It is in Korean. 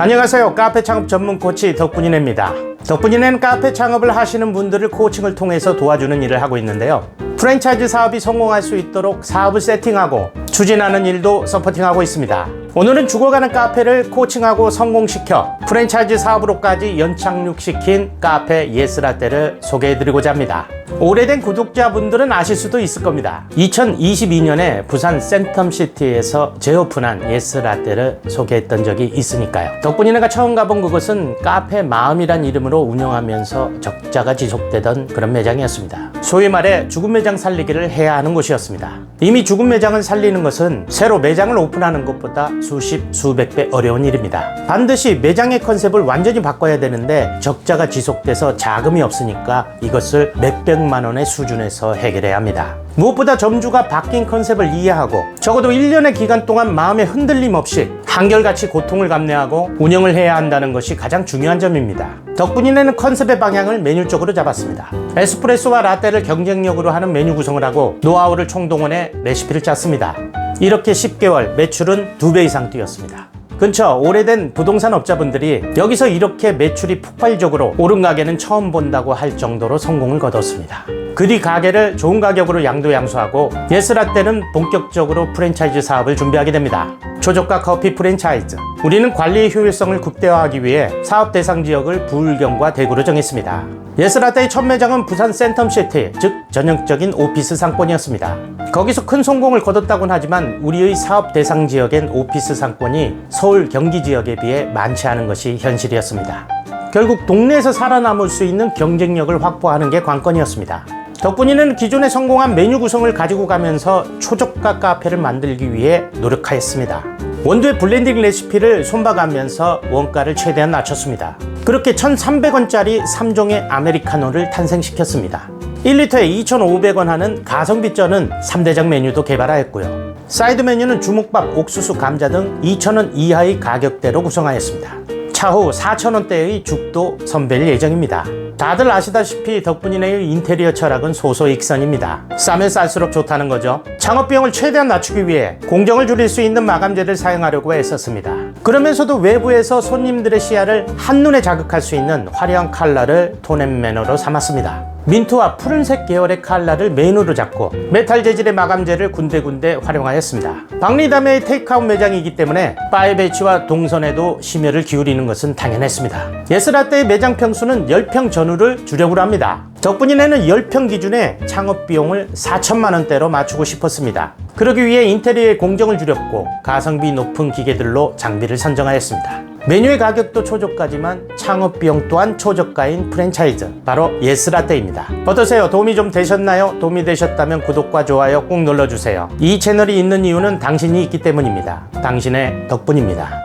안녕하세요. 카페 창업 전문 코치 덕분이네입니다. 덕분이네는 카페 창업을 하시는 분들을 코칭을 통해서 도와주는 일을 하고 있는데요. 프랜차이즈 사업이 성공할 수 있도록 사업을 세팅하고 추진하는 일도 서포팅하고 있습니다. 오늘은 죽어가는 카페를 코칭하고 성공시켜 프랜차이즈 사업으로까지 연착륙시킨 카페 예스라떼를 소개해드리고자 합니다. 오래된 구독자분들은 아실 수도 있을 겁니다. 2022년에 부산 센텀시티에서 재오픈한 예스라떼를 소개했던 적이 있으니까요. 덕분이네가 처음 가본 그곳은 카페 마음이란 이름으로 운영하면서 적자가 지속되던 그런 매장이었습니다. 소위 말해 죽은 매장 살리기를 해야 하는 곳이었습니다. 이미 죽은 매장을 살리는 것은 새로 매장을 오픈하는 것보다 수십, 수백 배 어려운 일입니다. 반드시 매장의 컨셉을 완전히 바꿔야 되는데 적자가 지속돼서 자금이 없으니까 이것을 몇백만 원의 수준에서 해결해야 합니다. 무엇보다 점주가 바뀐 컨셉을 이해하고 적어도 1년의 기간 동안 마음의 흔들림 없이 한결같이 고통을 감내하고 운영을 해야 한다는 것이 가장 중요한 점입니다. 덕분이네는 컨셉의 방향을 메뉴적으로 잡았습니다. 에스프레소와 라떼를 경쟁력으로 하는 메뉴 구성을 하고 노하우를 총동원해 레시피를 짰습니다. 이렇게 10개월 매출은 2배 이상 뛰었습니다. 근처 오래된 부동산 업자분들이 여기서 이렇게 매출이 폭발적으로 오른 가게는 처음 본다고 할 정도로 성공을 거뒀습니다. 그 뒤 가게를 좋은 가격으로 양도양수하고 예스라떼는 본격적으로 프랜차이즈 사업을 준비하게 됩니다. 초저가 커피 프랜차이즈. 우리는 관리 효율성을 극대화하기 위해 사업 대상 지역을 부울경과 대구로 정했습니다. 예스라떼의 첫 매장은 부산 센텀시티, 즉 전형적인 오피스 상권이었습니다. 거기서 큰 성공을 거뒀다곤 하지만 우리의 사업 대상 지역엔 오피스 상권이 서울 경기 지역에 비해 많지 않은 것이 현실이었습니다. 결국 동네에서 살아남을 수 있는 경쟁력을 확보하는 게 관건이었습니다. 덕분이는 기존에 성공한 메뉴 구성을 가지고 가면서 초저가 카페를 만들기 위해 노력하였습니다. 원두의 블렌딩 레시피를 손봐가면서 원가를 최대한 낮췄습니다. 그렇게 1,300원짜리 3종의 아메리카노를 탄생시켰습니다. 1리터에 2,500원 하는 가성비 쩌는 3대장 메뉴도 개발하였고요. 사이드 메뉴는 주먹밥, 옥수수, 감자 등 2,000원 이하의 가격대로 구성하였습니다. 차후 4,000원대의 죽도 선배일 예정입니다. 다들 아시다시피 덕분이네의 인테리어 철학은 소소익선입니다. 싸면 쌀수록 좋다는 거죠. 창업 비용을 최대한 낮추기 위해 공정을 줄일 수 있는 마감재를 사용하려고 애썼습니다. 그러면서도 외부에서 손님들의 시야를 한눈에 자극할 수 있는 화려한 컬러를 톤앤 매너로 삼았습니다. 민트와 푸른색 계열의 칼라를 메인으로 잡고 메탈 재질의 마감재를 군데군데 활용하였습니다. 박리담의 테이크아웃 매장이기 때문에 바이 배치와 동선에도 심혈을 기울이는 것은 당연했습니다. 예스라떼의 매장 평수는 10평 전후를 주력으로 합니다. 덕분이네는 10평 기준에 창업 비용을 4천만 원대로 맞추고 싶었습니다. 그러기 위해 인테리어의 공정을 줄였고 가성비 높은 기계들로 장비를 선정하였습니다. 메뉴의 가격도 초저가지만 창업 비용 또한 초저가인 프랜차이즈 바로 예스라떼입니다. 어떠세요? 도움이 좀 되셨나요? 도움이 되셨다면 구독과 좋아요 꼭 눌러주세요. 이 채널이 있는 이유는 당신이 있기 때문입니다. 당신의 덕분입니다.